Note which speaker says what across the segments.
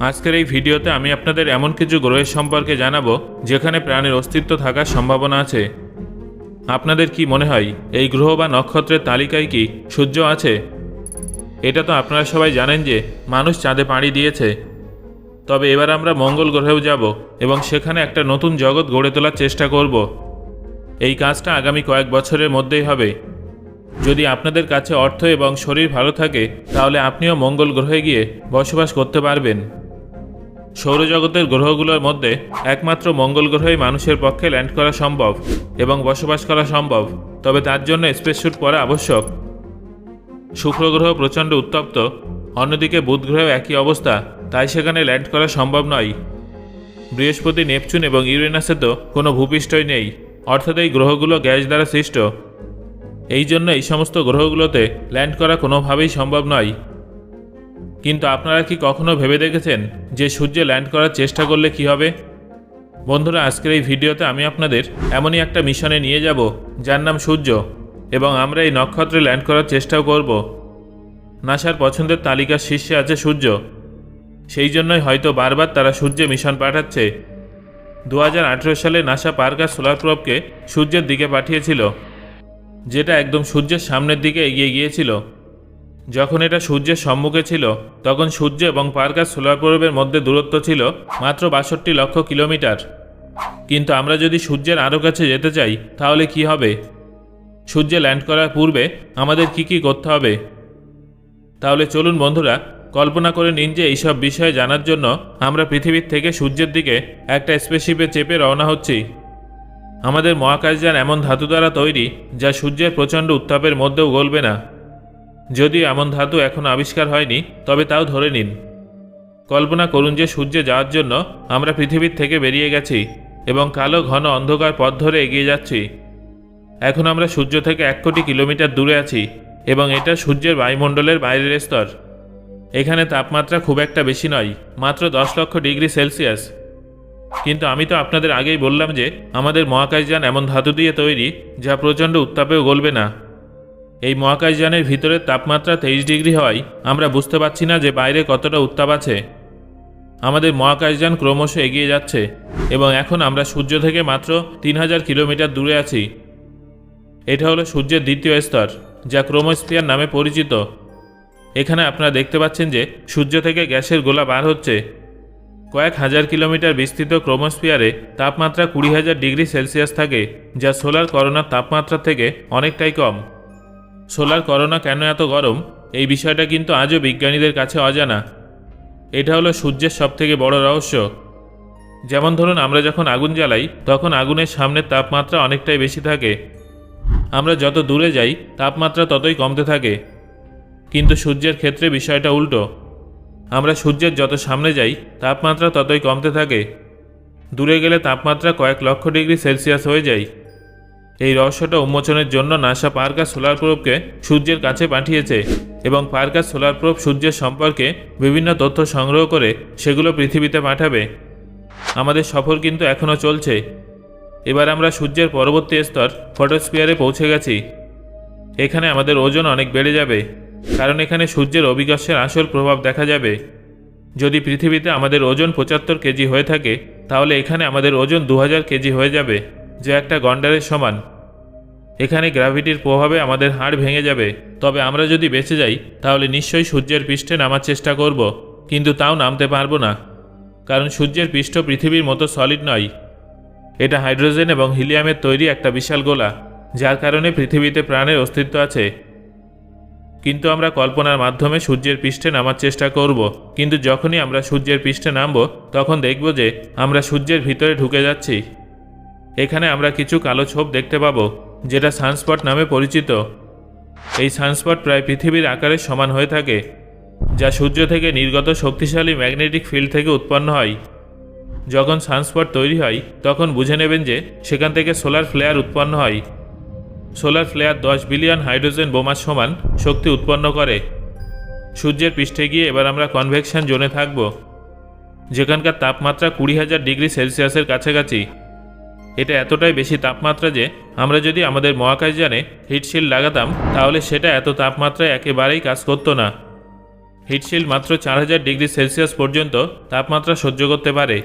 Speaker 1: আজকের এই ভিডিওতে আমি আপনাদের এমন কিছু গ্রহের সম্পর্কে জানাব, যেখানে প্রাণের অস্তিত্ব থাকার সম্ভাবনা আছে। আপনাদের কি মনে হয়, এই গ্রহ বা নক্ষত্রের তালিকায় কি সূর্য আছে? এটা তো আপনারা সবাই জানেন যে, মানুষ চাঁদে পাড়ি দিয়েছে। তবে এবার আমরা মঙ্গল গ্রহেও যাব, এবং সেখানে একটা নতুন জগৎ গড়ে তোলার চেষ্টা করব। এই কাজটা আগামী কয়েক বছরের মধ্যেই হবে। যদি আপনাদের কাছে অর্থ এবং শরীর ভালো থাকে, তাহলে আপনিও মঙ্গল গ্রহে গিয়ে বসবাস করতে পারবেন। সৌরজগতের গ্রহগুলোর মধ্যে একমাত্র মঙ্গল গ্রহেই মানুষের পক্ষে ল্যান্ড করা সম্ভব এবং বসবাস করা সম্ভব। তবে তার জন্য স্পেস স্পেসস্যুট পরা আবশ্যক। শুক্র গ্রহ প্রচণ্ড উত্তপ্ত, অন্যদিকে বুধ গ্রহেও একই অবস্থা, তাই সেখানে ল্যান্ড করা সম্ভব নয়। বৃহস্পতি, নেপচুন এবং ইউরেনাসে তো কোনো ভূপৃষ্ঠই নেই, অর্থাৎ এই গ্রহগুলো গ্যাস দ্বারা সৃষ্ট। এই জন্য এই সমস্ত গ্রহগুলোতে ল্যান্ড করা কোনোভাবেই সম্ভব নয়। কিন্তু আপনারা কি কখনো ভেবে দেখেছেন যে সূর্যে ল্যান্ড করার চেষ্টা করলে কি হবে? বন্ধুরা, আজকের এই ভিডিওতে আমি আপনাদের এমনই একটা মিশনে নিয়ে যাব, যার নাম সূর্য, এবং আমরা এই নক্ষত্রে ল্যান্ড করার চেষ্টাও করব। নাসার পছন্দের তালিকার শীর্ষে আছে সূর্য। সেই জন্যই হয়তো বারবার তারা সূর্যে মিশন পাঠাচ্ছে। দু হাজার আঠেরো সালে নাসা পার্কার সোলার প্রবকে সূর্যের দিকে পাঠিয়েছিল, যেটা একদম সূর্যের সামনের দিকে এগিয়ে গিয়েছিল। যখন এটা সূর্যের সম্মুখে ছিল, তখন সূর্য এবং পার্কার সোলার প্রবের মধ্যে দূরত্ব ছিল মাত্র বাষট্টি লক্ষ কিলোমিটার। কিন্তু আমরা যদি সূর্যের আরও কাছে যেতে চাই, তাহলে কি হবে? সূর্যে ল্যান্ড করার পূর্বে আমাদের কি কি করতে হবে? তাহলে চলুন বন্ধুরা, কল্পনা করে নিন যে এইসব বিষয়ে জানার জন্য আমরা পৃথিবীর থেকে সূর্যের দিকে একটা স্পেসশিপে চেপে রওনা হচ্ছি। আমাদের মহাকাশযান এমন ধাতু দ্বারা তৈরি যা সূর্যের প্রচণ্ড উত্তাপের মধ্যেও গলবে না। যদিও এমন ধাতু এখনও আবিষ্কার হয়নি, তবে তাও ধরে নিন। কল্পনা করুন যে সূর্যে যাওয়ার জন্য আমরা পৃথিবীর থেকে বেরিয়ে গেছি এবং কালো ঘন অন্ধকার পথ ধরে এগিয়ে যাচ্ছি। এখন আমরা সূর্য থেকে এক কোটি কিলোমিটার দূরে আছি এবং এটা সূর্যের বায়ুমণ্ডলের বাইরের স্তর। এখানে তাপমাত্রা খুব একটা বেশি নয়, মাত্র দশ লক্ষ ডিগ্রি সেলসিয়াস। কিন্তু আমি তো আপনাদের আগেই বললাম যে আমাদের মহাকাশযান এমন ধাতু দিয়ে তৈরি যা প্রচণ্ড উত্তাপেও গলবে না। এই মহাকাশযানের ভিতরের তাপমাত্রা তেইশ ডিগ্রি হওয়ায় আমরা বুঝতে পারছি না যে বাইরে কতটা উত্তাপ আছে। আমাদের মহাকাশযান ক্রমশ এগিয়ে যাচ্ছে এবং এখন আমরা সূর্য থেকে মাত্র তিন হাজার কিলোমিটার দূরে আছি। এটা হলো সূর্যের দ্বিতীয় স্তর, যা ক্রোমোস্ফিয়ার নামে পরিচিত। এখানে আপনারা দেখতে পাচ্ছেন যে সূর্য থেকে গ্যাসের গোলা বার হচ্ছে। কয়েক হাজার কিলোমিটার বিস্তৃত ক্রোমোস্ফিয়ারে তাপমাত্রা কুড়ি হাজার ডিগ্রি সেলসিয়াস থাকে, যা সোলার করোনার তাপমাত্রা থেকে অনেকটাই কম। সোলার করোনা কেন এত গরম? এই বিষয়টা কিন্তু আজও বিজ্ঞানীদের কাছে অজানা। এটা হলো সূর্যের সবথেকে বড় রহস্য। যেমন ধরুন, আমরা যখন আগুন জ্বালাই, তখন আগুনের সামনের তাপমাত্রা অনেকটাই বেশি থাকে। আমরা যত দূরে যাই, তাপমাত্রা ততই কমতে থাকে। কিন্তু সূর্যের ক্ষেত্রে বিষয়টা উল্টো। আমরা সূর্যের যত সামনে যাই, তাপমাত্রা ততই কমতে থাকে। দূরে গেলে তাপমাত্রা কয়েক লক্ষ ডিগ্রি সেলসিয়াস হয়ে যায়। এই রহস্যটা উন্মোচনের জন্য নাসা পার্কার সোলার প্রোবকে সূর্যের কাছে পাঠিয়েছে এবং পার্কার সোলার প্রোব সূর্যের সম্পর্কে বিভিন্ন তথ্য সংগ্রহ করে সেগুলো পৃথিবীতে পাঠাবে। আমাদের সফর কিন্তু এখনও চলছে। এবার আমরা সূর্যের পরবর্তী স্তর ফটোস্ফিয়ারে পৌঁছে গেছি। এখানে আমাদের ওজন অনেক বেড়ে যাবে, কারণ এখানে সূর্যের অভিকর্ষের আসল প্রভাব দেখা যাবে। যদি পৃথিবীতে আমাদের ওজন পঁচাত্তর কেজি হয়ে থাকে, তাহলে এখানে আমাদের ওজন দু হাজার কেজি হয়ে যাবে। যা একটা গন্ডারের সমান। এখানে গ্র্যাভিটির প্রভাবে আমাদের হাড় ভেঙে যাবে। তবে আমরা যদি বেঁচে যাই, তাহলে নিশ্চয়ই সূর্যের পৃষ্ঠে নামার চেষ্টা করব, কিন্তু তাও নামতে পারব না। কারণ সূর্যের পৃষ্ঠ পৃথিবীর মতো সলিড নয়। এটা হাইড্রোজেন এবং হিলিয়ামের তৈরি একটা বিশাল গোলা, যার কারণে পৃথিবীতে প্রাণের অস্তিত্ব আছে। কিন্তু আমরা কল্পনার মাধ্যমে সূর্যের পৃষ্ঠে নামার চেষ্টা করব, কিন্তু যখনই আমরা সূর্যের পৃষ্ঠে নামব, তখন দেখব যে আমরা সূর্যের ভিতরে ঢুকে যাচ্ছি। এখানে আমরা কিছু কালো ছোপ দেখতে পাবো, যেটা সানস্পট নামে পরিচিত। এই সানস্পট প্রায় পৃথিবীর আকারের সমান হয়ে থাকে, যা সূর্য থেকে নির্গত শক্তিশালী ম্যাগনেটিক ফিল্ড থেকে উৎপন্ন হয়। যখন সানস্পট তৈরি হয়, তখন বুঝে নেবেন যে সেখান থেকে সোলার ফ্লেয়ার উৎপন্ন হয়। সোলার ফ্লেয়ার দশ বিলিয়ন হাইড্রোজেন বোমার সমান শক্তি উৎপন্ন করে। সূর্যের পৃষ্ঠে গিয়ে এবার আমরা কনভেকশন জোনে থাকব, যেখানকার তাপমাত্রা কুড়ি হাজার ডিগ্রি সেলসিয়াসের কাছাকাছি। এটা এতটাই বেশি তাপমাত্রা যে আমরা যদি আমাদের মহাকাশযানে হিটশিল্ড লাগাতাম, তাহলে সেটা এত তাপমাত্রায় একেবারেই কাজ করতো না। হিটশিল্ড মাত্র চার হাজার ডিগ্রি সেলসিয়াস পর্যন্ত তাপমাত্রা সহ্য করতে পারে।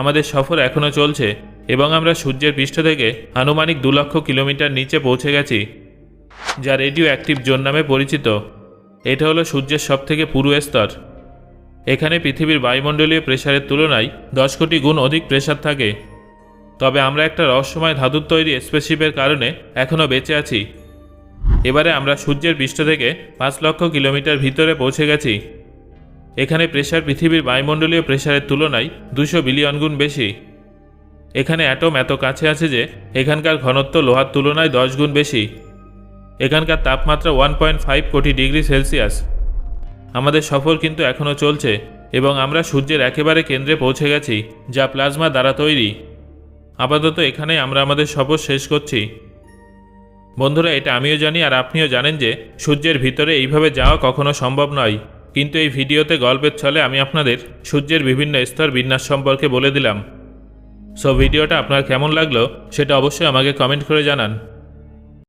Speaker 1: আমাদের সফর এখনও চলছে এবং আমরা সূর্যের পৃষ্ঠ থেকে আনুমানিক দু লক্ষ কিলোমিটার নিচে পৌঁছে গেছি, যা রেডিও অ্যাক্টিভ জোন নামে পরিচিত। এটা হলো সূর্যের সবথেকে পুরু স্তর। এখানে পৃথিবীর বায়ুমণ্ডলীয় প্রেসারের তুলনায় দশ কোটি গুণ অধিক প্রেসার থাকে। তবে আমরা একটা রহস্যময় ধাতুর তৈরি স্পেসশিপের কারণে এখনও বেঁচে আছি। এবারে আমরা সূর্যের পৃষ্ঠ থেকে পাঁচ লক্ষ কিলোমিটার ভিতরে পৌঁছে গেছি। এখানে প্রেসার পৃথিবীর বায়ুমণ্ডলীয় প্রেসারের তুলনায় দুশো বিলিয়ন গুণ বেশি। এখানে অ্যাটম এত কাছে আছে যে এখানকার ঘনত্ব লোহার তুলনায় দশ গুণ বেশি। এখানকার তাপমাত্রা one point five crore degree Celsius আমাদের সফর কিন্তু এখনও চলছে এবং আমরা সূর্যের একেবারে কেন্দ্রে পৌঁছে গেছি, যা প্লাজমা দ্বারা তৈরি। আপাতত এখানে আমরা আমাদের সফর শেষ করছি। বন্ধুরা, এটা আমিও জানি আর আপনিও জানেন যে সূর্যের ভিতরে এইভাবে যাওয়া কখনো সম্ভব নয়। কিন্তু এই ভিডিওতে গল্পের ছলে আমি আপনাদের সূর্যের বিভিন্ন স্তর বিন্যাস সম্পর্কে বলে দিলাম। সো, ভিডিওটা আপনার কেমন লাগল সেটা অবশ্যই আমাকে কমেন্ট করে জানান।